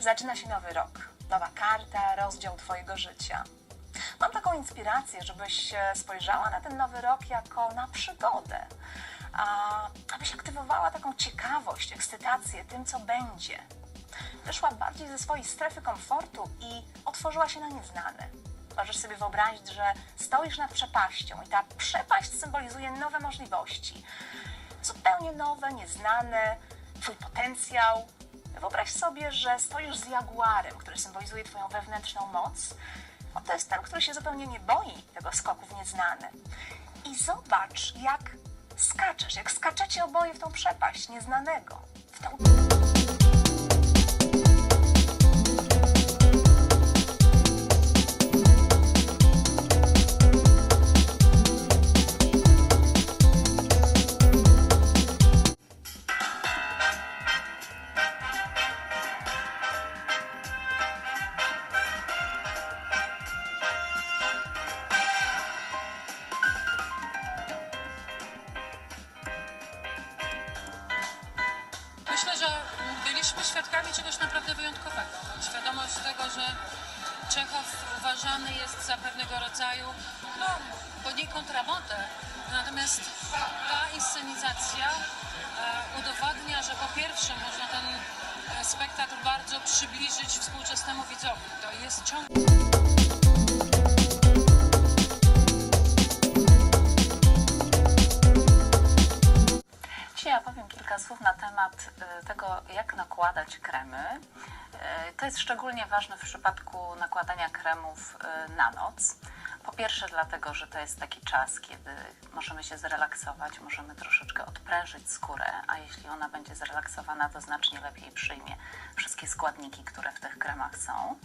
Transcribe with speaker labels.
Speaker 1: Zaczyna się nowy rok, nowa karta, rozdział Twojego życia. Mam taką inspirację, żebyś spojrzała na ten nowy rok jako na przygodę, a, abyś aktywowała taką ciekawość, ekscytację tym, co będzie. Wyszła bardziej ze swojej strefy komfortu i otworzyła się na nieznane. Możesz sobie wyobrazić, że stoisz nad przepaścią i ta przepaść symbolizuje nowe możliwości. Zupełnie nowe, nieznane, Twój potencjał. Wyobraź sobie, że stoisz z jaguarem, który symbolizuje Twoją wewnętrzną moc. O, to jest ten, który się zupełnie nie boi tego skoku w nieznane. I zobacz, jak skaczesz, jak skaczecie oboje w tą przepaść nieznanego, w tą
Speaker 2: byliśmy świadkami czegoś naprawdę wyjątkowego. Świadomość tego, że Czechow uważany jest za pewnego rodzaju, no, poniekąd rabotę. Natomiast ta inscenizacja e, udowadnia, że po pierwsze można ten e, spektakl bardzo przybliżyć współczesnemu widzowi. To jest ciągle
Speaker 3: kilka słów na temat y, tego, jak nakładać kremy. Y, To jest szczególnie ważne w przypadku nakładania kremów y, na noc. Po pierwsze dlatego, że to jest taki czas, kiedy możemy się zrelaksować, możemy troszeczkę odprężyć skórę, a jeśli ona będzie zrelaksowana, to znacznie lepiej przyjmie wszystkie składniki, które w tych kremach są.